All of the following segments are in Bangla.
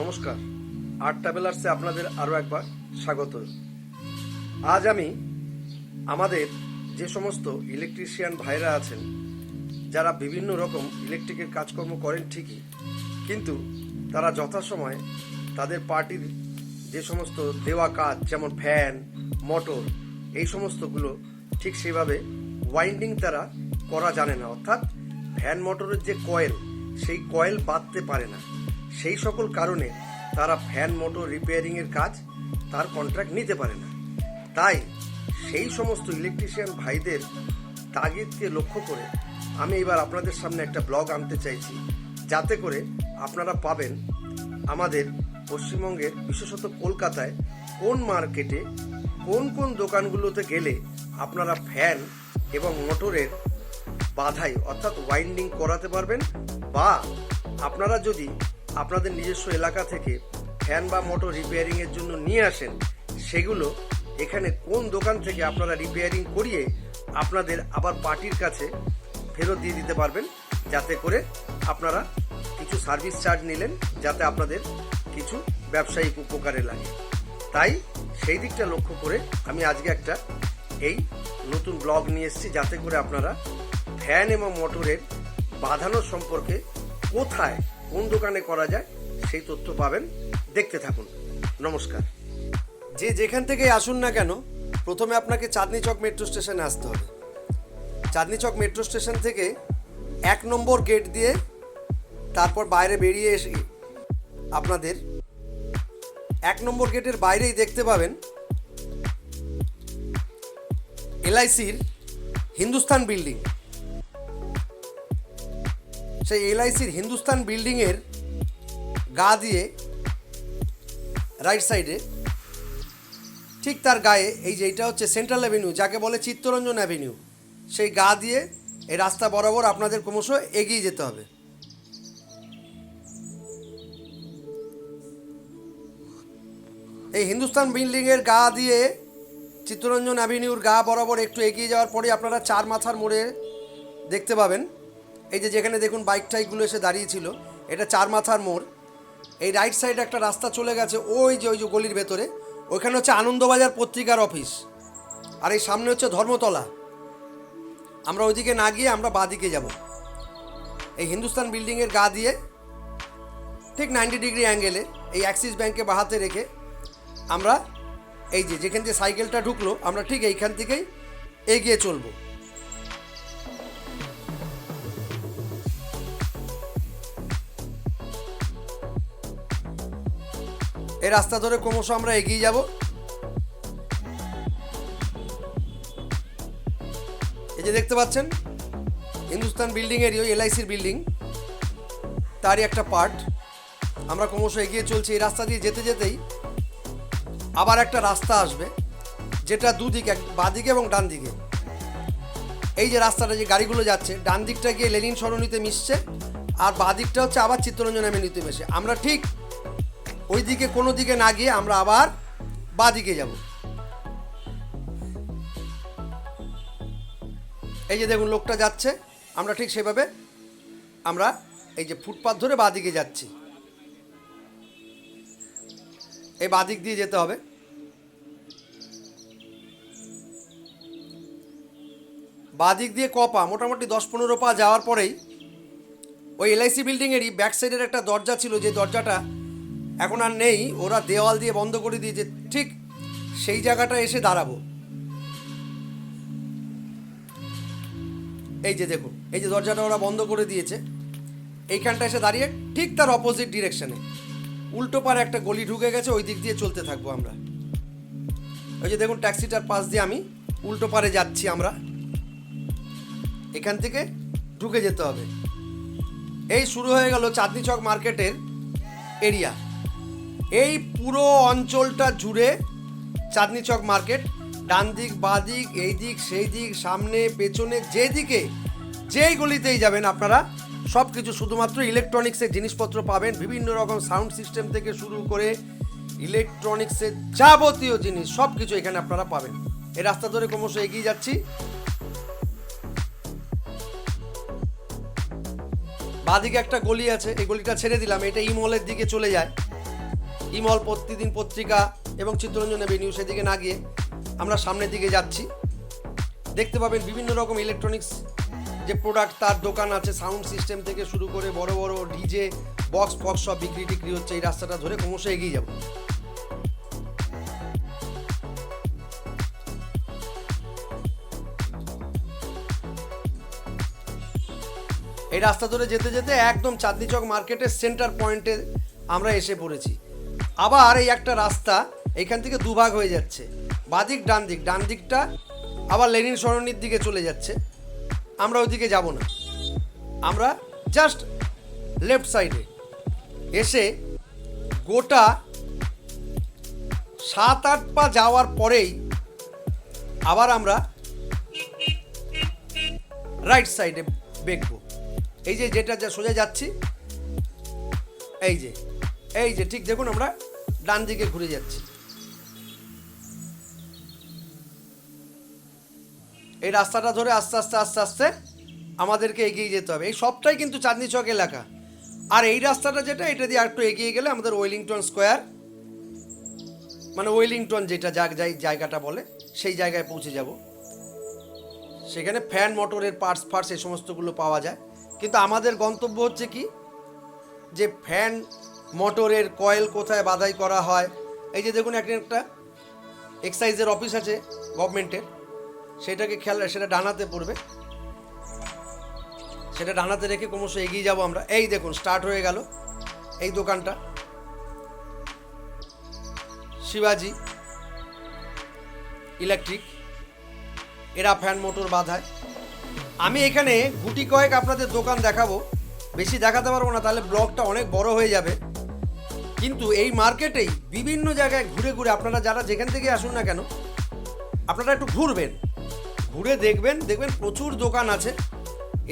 নমস্কার। আর্ট ট্রাভেলার্সে আপনাদের আরও একবার স্বাগত। আজ আমি আমাদের যে সমস্ত ইলেকট্রিশিয়ান ভাইরা আছেন, যারা বিভিন্ন রকম ইলেকট্রিকের কাজকর্ম করেন ঠিকই, কিন্তু তারা যথাসময়ে তাদের পার্টির যে সমস্ত দেওয়া কাজ, যেমন ফ্যান মোটর এই সমস্তগুলো ঠিক সেভাবে ওয়াইন্ডিং তারা করা জানে না। অর্থাৎ ফ্যান মোটরের যে কয়েল সেই কয়েল বাঁধতে পারে না। সেই সকল কারণে তারা ফ্যান মোটর রিপেয়ারিংয়ের কাজ তার কন্ট্রাক্ট নিতে পারে না। তাই সেই সমস্ত ইলেকট্রিশিয়ান ভাইদের তাগিদকে লক্ষ্য করে আমি এবার আপনাদের সামনে একটা ব্লগ আনতে চাইছি, যাতে করে আপনারা পাবেন আমাদের পশ্চিমবঙ্গের বিশেষত কলকাতায় কোন মার্কেটে কোন কোন দোকানগুলোতে গেলে আপনারা ফ্যান এবং মোটরের বাধাই অর্থাৎ ওয়াইন্ডিং করাতে পারবেন বা আপনারা যদি আপনাদের নিজস্ব এলাকা থেকে ফ্যান বা মোটর রিপেয়ারিং এর জন্য নিয়ে আসেন, সেগুলো এখানে কোন দোকান থেকে আপনারা রিপেয়ারিং করিয়ে আপনাদের আবার পার্টির কাছে ফেরত দিয়ে দিতে পারবেন, যাতে করে আপনারা কিছু সার্ভিস চার্জ নিলেন, যাতে আপনাদের কিছু ব্যবসায়িক উপকারে লাগে। তাই সেই দিকটা লক্ষ্য করে আমি আজকে একটা এই নতুন ব্লগ নিয়ে এসেছি, যাতে করে আপনারা ফ্যান এবং মোটরের বাঁধানো সম্পর্কে কোথায় কোন দোকানে করা যায় সেই তথ্য পাবেন। দেখতে থাকুন। নমস্কার। যে যেখান থেকে আসুন না কেন, প্রথমে আপনাকে চাঁদনি চক মেট্রো স্টেশনে আসতে হবে। চাঁদনি চক মেট্রো স্টেশন থেকে এক নম্বর গেট দিয়ে তারপর বাইরে বেরিয়ে এসে আপনাদের এক নম্বর গেটের বাইরেই দেখতে পাবেন এলআইসির হিন্দুস্তান বিল্ডিং। সেই এলআইসির হিন্দুস্তান বিল্ডিংয়ের গা দিয়ে রাইট সাইডে ঠিক তার গায়ে এই যে এটা হচ্ছে সেন্ট্রাল অ্যাভিনিউ যাকে বলে চিত্তরঞ্জন অ্যাভিনিউ সেই গা দিয়ে এই রাস্তা বরাবর আপনাদের ক্রমশ এগিয়ে যেতে হবে। এই হিন্দুস্তান বিল্ডিংয়ের গা দিয়ে চিত্তরঞ্জন অ্যাভিনিউর গা বরাবর একটু এগিয়ে যাওয়ার পরে আপনারা চার মাথার মোড়ে দেখতে পাবেন। এই যে যেখানে দেখুন বাইক টাইকগুলো এসে দাঁড়িয়েছিল, এটা চার মাথার মোড়। এই রাইট সাইডে একটা রাস্তা চলে গেছে, ওই যে ওই যে গলির ভেতরে। ওইখানে হচ্ছে আনন্দবাজার পত্রিকার অফিস আর এই সামনে হচ্ছে ধর্মতলা। আমরা ওইদিকে না গিয়ে আমরা বাঁদিকে যাব। এই হিন্দুস্তান বিল্ডিংয়ের গা দিয়ে ঠিক নাইনটি ডিগ্রি অ্যাঙ্গেলে এই অ্যাক্সিস ব্যাংকে বাহাতে রেখে আমরা এই যে, যেখান দিয়ে সাইকেলটা ঢুকলো, আমরা ঠিক এইখান থেকেই এগিয়ে চলবো। এই রাস্তা ধরে ক্রমশ আমরা এগিয়ে যাব। এই যে দেখতে পাচ্ছেন, হিন্দুস্তান বিল্ডিং বিল্ডিংয়েরই ওই এলআইসির বিল্ডিং তারই একটা পার্ট আমরা ক্রমশ এগিয়ে চলছি, এই রাস্তা দিয়ে যেতে যেতেই আবার একটা রাস্তা আসবে, যেটা দুদিকে, এক বাঁদিকে এবং ডান দিকে। এই যে রাস্তাটা, যে গাড়িগুলো যাচ্ছে, ডান দিকটা গিয়ে লেনিন সরণিতে মিশছে, আর বাঁ দিকটা হচ্ছে আবার চিত্তরঞ্জন অ্যাভিনিউতে মিশে। আমরা ঠিক ওই দিকে কোনো দিকে না গিয়ে আমরা আবার বাঁ দিকে যাব। এই যে দেখুন, লোকটা যাচ্ছে। আমরা ঠিক সেভাবে আমরা এই যে ফুটপাথ ধরে বাঁ দিকে যাচ্ছি। এই বাঁ দিক দিয়ে যেতে হবে। বাঁ দিক দিয়ে কপা মোটামুটি দশ পনেরো পা যাওয়ার পরেই ওই এলআইসি বিল্ডিংয়েরই ব্যাক সাইডের একটা দরজা ছিল, যে দরজাটা এখন আর নেই, ওরা দেওয়াল দিয়ে বন্ধ করে দিয়েছে ঠিক সেই জায়গাটা এসে দাঁড়াবো। এই যে দেখুন, এই যে দরজাটা ওরা বন্ধ করে দিয়েছে, এইখানটা এসে দাঁড়িয়ে ঠিক তার অপোজিট ডিরেকশনে উল্টো পারে একটা গলি ঢুকে গেছে, ওই দিক দিয়ে চলতে থাকব আমরা। ওই যে দেখুন, ট্যাক্সিটার পাশ দিয়ে আমি উল্টো পারে যাচ্ছি আমরা। এখান থেকে ঢুকে যেতে হবে। এই শুরু হয়ে গেল চাঁদনি চক মার্কেটের এরিয়া। এই পুরো অঞ্চলটা জুড়ে চাঁদনি চক মার্কেট ডান দিক বাঁ দিক এই দিক সেই দিক সামনে, পেছনে, যেদিকে যেই গলিতেই যাবেন আপনারা সব কিছু শুধুমাত্র ইলেকট্রনিক্সের জিনিসপত্র পাবেন। বিভিন্ন রকম সাউন্ড সিস্টেম থেকে শুরু করে ইলেকট্রনিক্সের যাবতীয় জিনিস সব কিছু এখানে আপনারা পাবেন। এই রাস্তা ধরে ক্রমশ এগিয়ে যাচ্ছি। বাঁদিকে একটা গলি আছে, এই গলিটা ছেড়ে দিলাম, এটা ইমলের দিকে চলে যায়। ইমল প্রতিদিন পত্রিকা এবং চিত্তরঞ্জন এভিনিউ সেদিকে না গিয়ে আমরা সামনের দিকে যাচ্ছি। দেখতে পাবেন বিভিন্ন রকম ইলেকট্রনিক্স যে প্রোডাক্ট তার দোকান আছে সাউন্ড সিস্টেম থেকে শুরু করে বড় বড় ডিজে বক্স ফক্স সব বিক্রি টিক্রি হচ্ছে এই রাস্তাটা ধরে ক্রমশ এগিয়ে যাব। এই রাস্তা ধরে যেতে যেতে একদম চাঁদনি চক মার্কেটের সেন্টার পয়েন্টে আমরা এসে পড়েছি। আবার এই একটা রাস্তা এখান থেকে দুভাগ হয়ে যাচ্ছে। বাদিক ডান দিক ডান দিকটা আবার লেনিন সরণির দিকে চলে যাচ্ছে। আমরা ওইদিকে যাব না। আমরা জাস্ট লেফট সাইডে এসে গোটা সাত, আট পা যাওয়ার পরেই আবার আমরা রাইট সাইডে বেঁকবো। এই যে যেটা যা সোজা যাচ্ছি, এই যে এই যে, ঠিক দেখুন আমরা ডান দিকে ঘুরে যাচ্ছে। এই রাস্তাটা ধরে আস্তে আস্তে আস্তে আস্তে আমাদেরকে এগিয়ে যেতে হবে। এই সবটাই কিন্তু চাঁদনি চক এলাকা। আর এই রাস্তাটা যেটা, এটা দিয়ে একটু এগিয়ে গেলে আমাদের ওয়েলিংটন স্কোয়ার মানে ওয়েলিংটন যেটা জাগ যাই জায়গাটা বলে, সেই জায়গায় পৌঁছে যাব। সেখানে ফ্যান, মোটরের পার্টস, ফার্টস, এই সমস্তগুলো পাওয়া যায়। কিন্তু আমাদের গন্তব্য হচ্ছে কি? যে ফ্যান মোটরের কয়েল কোথায় বাধাই করা হয়? এই যে দেখুন, একটা একটা এক্সাইজের অফিস আছে গভর্নমেন্টের। সেটাকে খেয়াল, সেটা ডানাতে পড়বে। সেটা ডানাতে রেখে ক্রমশ এগিয়ে যাব আমরা। এই দেখুন স্টার্ট হয়ে গেল এই দোকানটা। শিবাজি ইলেকট্রিক, এরা ফ্যান, মোটর বাঁধায়। আমি এখানে গুটি কয়েক আপনাদের দোকান দেখাবো। বেশি দেখাতে পারব না, তাহলে ব্লগটা অনেক বড় হয়ে যাবে। কিন্তু এই মার্কেটেই বিভিন্ন জায়গায় ঘুরে ঘুরে আপনারা যারা যেখান থেকে আসুন না কেন, আপনারা একটু ঘুরবেন। ঘুরে দেখবেন দেখবেন প্রচুর দোকান আছে।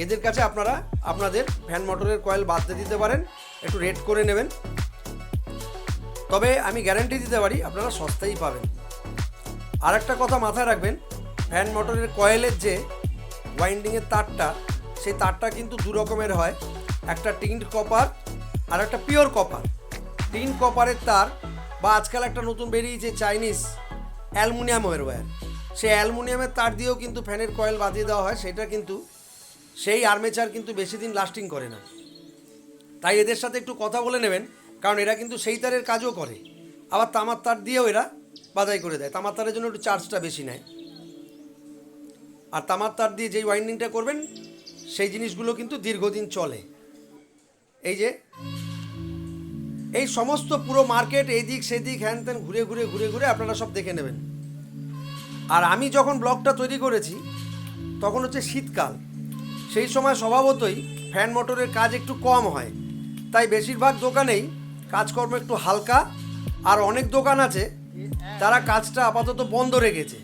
এদের কাছে আপনারা আপনাদের ফ্যান মোটরের কয়েল বাদতে দিতে পারেন, একটু রেট করে নেবেন। তবে আমি গ্যারান্টি দিতে পারি, আপনারা সস্তাই পাবেন। আর একটা কথা মাথায় রাখবেন ফ্যান মোটরের কয়েলের যে ওয়াইন্ডিংয়ের তারটা, সেই তারটা কিন্তু দু রকমের হয়। একটা টিন্ড কপার আর একটা পিওর কপার টিন কপারের তার বা আজকাল একটা নতুন বেরিয়েছে চাইনিজ অ্যালুমিনিয়ামের ওয়্যার সেই অ্যালুমিনিয়ামের তার দিয়েও কিন্তু ফ্যানের কয়েল বাঁধিয়ে দেওয়া হয়, সেটা কিন্তু সেই আর্মেচার কিন্তু বেশি দিন লাস্টিং করে না। তাই এদের সাথে একটু কথা বলে নেবেন, কারণ এরা কিন্তু সেই তারের কাজও করে। আবার তামার তার দিয়েও এরা বাধাই করে দেয়। তামার তারের জন্য একটু চার্জটা বেশি নেয়। আর তামার তার দিয়ে যেই ওয়াইন্ডিংটা করবেন, সেই জিনিসগুলো কিন্তু দীর্ঘদিন চলে। এই যে এই সমস্ত পুরো মার্কেট এইদিক সেদিক হ্যান ত্যান ঘুরে ঘুরে ঘুরে ঘুরে আপনারা সব দেখে নেবেন। আর আমি যখন ব্লগটা তৈরি করেছি, তখন হচ্ছে শীতকাল। সেই সময় স্বভাবতই ফ্যান মোটরের কাজ একটু কম হয়। তাই বেশিরভাগ দোকানেই কাজকর্ম একটু হালকা, আর অনেক দোকান আছে, তারা কাজটা আপাতত বন্ধ রেখেছে।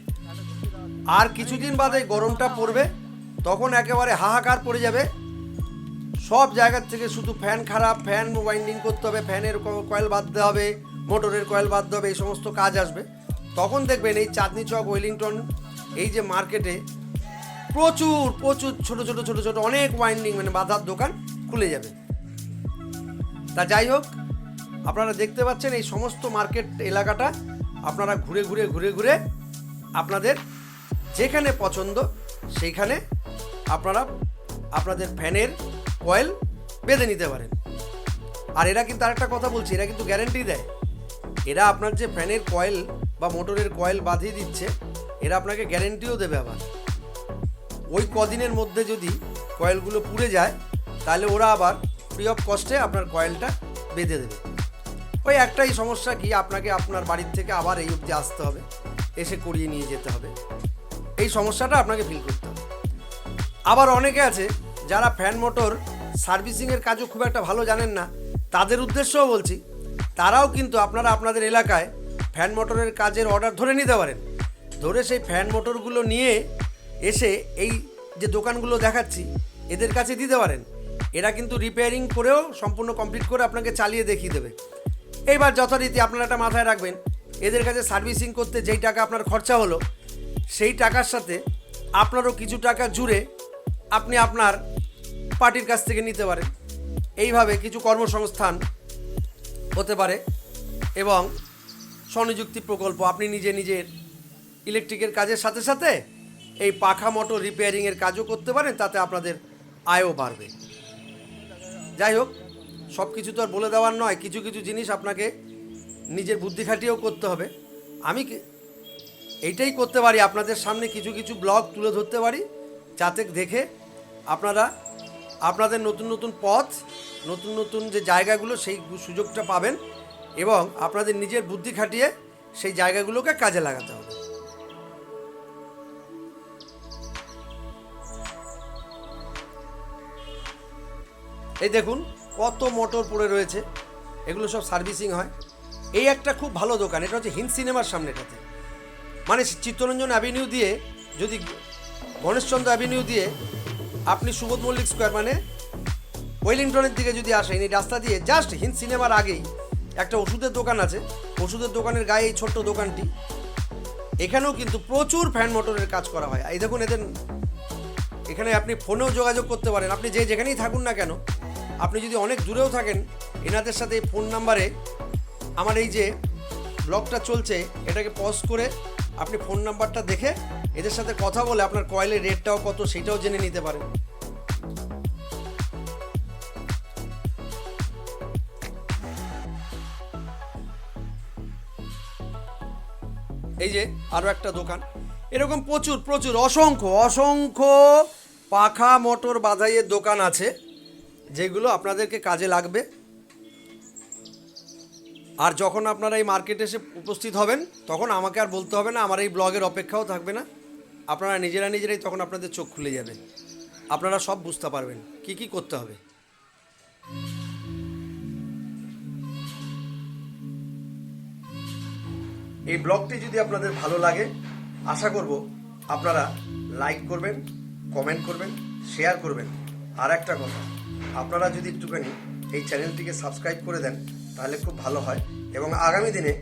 আর কিছুদিন বাদে গরমটা পড়বে, তখন একেবারে হাহাকার পড়ে যাবে সব জায়গার থেকে শুধু ফ্যান খারাপ, ফ্যান ওয়াইন্ডিং করতে হবে, ফ্যানের কয়েল বাঁধতে হবে মোটরের কয়েল বাঁধতে হবে, এই সমস্ত কাজ আসবে। তখন দেখবেন এই চাঁদনি চক, ওয়েলিংটন, এই যে মার্কেটে প্রচুর প্রচুর ছোট ছোট ছোট ছোট অনেক ওয়াইন্ডিং মানে বাঁধার দোকান খুলে যাবে। তা যাই হোক, আপনারা দেখতে পাচ্ছেন এই সমস্ত মার্কেট এলাকাটা আপনারা ঘুরে ঘুরে ঘুরে ঘুরে আপনাদের যেখানে পছন্দ, সেইখানে আপনারা আপনাদের ফ্যানের কয়েল বেঁধে নিতে পারেন। আর এরা কিন্তু আরেকটা কথা বলছি, এরা কিন্তু গ্যারেন্টি দেয়। এরা আপনার যে ফ্যানের কয়েল বা মোটরের কয়েল বাঁধিয়ে দিচ্ছে, এরা আপনাকে গ্যারেন্টিও দেবে আবার। ওই কদিনের মধ্যে যদি কয়েলগুলো পুড়ে যায়, তাহলে ওরা আবার ফ্রি অফ কস্টে আপনার কয়েলটা বেঁধে দেবে। ওই একটাই সমস্যা কি, আপনাকে আপনার বাড়ির থেকে আবার এই অবধি আসতে হবে, এসে করিয়ে নিয়ে যেতে হবে। এই সমস্যাটা আপনাকে ফিল করতে হবে। আবার অনেকে আছে, যারা ফ্যান মোটর সার্ভিসিংয়ের কাজও খুব একটা ভালো জানেন না। তাদের উদ্দেশ্যও বলছি, তারাও কিন্তু আপনারা আপনাদের এলাকায় ফ্যান মোটরের কাজের অর্ডার ধরে নিতে পারেন। ধরে সেই ফ্যান মোটরগুলো নিয়ে এসে এই যে দোকানগুলো দেখাচ্ছি, এদের কাছে দিতে পারেন। এরা কিন্তু রিপেয়ারিং করেও সম্পূর্ণ কমপ্লিট করে আপনাকে চালিয়ে দেখিয়ে দেবে। এইবার যথারীতি আপনারা একটা মাথায় রাখবেন, এদের কাছে সার্ভিসিং করতে যেই টাকা আপনার খরচা হলো, সেই টাকার সাথে আপনারও কিছু টাকা জুড়ে আপনি আপনার পার্টির কাছ থেকে নিতে পারে। এইভাবে কিছু কর্মসংস্থান হতে পারে এবং স্বনিযুক্তি প্রকল্প, আপনি নিজে নিজের ইলেকট্রিকের কাজের সাথে সাথে এই পাখা মোটর রিপেয়ারিংয়ের কাজও করতে পারেন, তাতে আপনাদের আয়ও বাড়বে। যাই হোক সব কিছু তো আর বলে দেওয়ার নয়, কিছু কিছু জিনিস আপনাকে নিজের বুদ্ধি খাটিয়েও করতে হবে। আমি এইটাই করতে পারি, আপনাদের সামনে কিছু কিছু ব্লগ তুলে ধরতে পারি, যাতে দেখে আপনারা আপনাদের নতুন নতুন পথ, নতুন নতুন যে জায়গাগুলো, সেই সুযোগটা পাবেন এবং আপনাদের নিজের বুদ্ধি খাটিয়ে সেই জায়গাগুলোকে কাজে লাগাতে হবে। এই দেখুন, কত মোটর পড়ে রয়েছে। এগুলো সব সার্ভিসিং হয়। এই একটা খুব ভালো দোকান, এটা হচ্ছে হিন্দ সিনেমার সামনেটাতে। মানে চিত্তরঞ্জন অ্যাভিনিউ দিয়ে, যদি গণেশচন্দ্র অ্যাভিনিউ দিয়ে আপনি সুবোধ মল্লিক স্কোয়ার মানে? ওয়েলিংটনের দিকে যদি আসেন, এই রাস্তা দিয়ে জাস্ট হিন্দ সিনেমার আগেই একটা ওষুধের দোকান আছে। ওষুধের দোকানের গায়ে এই ছোট্ট দোকানটি। এখানেও কিন্তু প্রচুর ফ্যান মোটরের কাজ করা হয়। এই দেখুন, এদের এখানে আপনি ফোনেও যোগাযোগ করতে পারেন। আপনি যে যেখানেই থাকুন না কেন, আপনি যদি অনেক দূরেও থাকেন, এনাদের সাথে এই ফোন নাম্বারে আমার এই যে ব্লগটা চলছে, এটাকে পজ করে আপনি ফোন নাম্বারটা দেখে এদের সাথে কথা বলে আপনার কয়েলের রেটটাও কত সেটাও জেনে নিতে পারেন। এই যে আরও একটা দোকান। এরকম প্রচুর প্রচুর, অসংখ্য অসংখ্য পাখা মোটর বাধাইয়ের দোকান আছে, যেগুলো আপনাদেরকে কাজে লাগবে। আর যখন আপনারা এই মার্কেটে এসে উপস্থিত হবেন, তখন আমাকে আর বলতে হবে না, আমার এই ব্লগের অপেক্ষাও থাকবে না। আপনারা নিজেরা নিজেরাই তখন আপনাদের চোখ খুলে যাবে। আপনারা সব বুঝতে পারবেন কি কি করতে হবে। এই ব্লগটি যদি আপনাদের ভালো লাগে, আশা করব আপনারা লাইক করবেন, কমেন্ট করবেন, শেয়ার করবেন। আর একটা কথা, আপনারা যদি একটুখানি এই চ্যানেলটিকে সাবস্ক্রাইব করে দেন, তাহলে খুব ভালো হয় এবং আগামী দিনে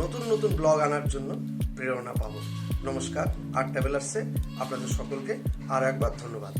নতুন নতুন ব্লগ আনার জন্য প্রেরণা পাবো। নমস্কার আর ট্রাভেলার্সে আপনাদের সকলকে আর একবার ধন্যবাদ।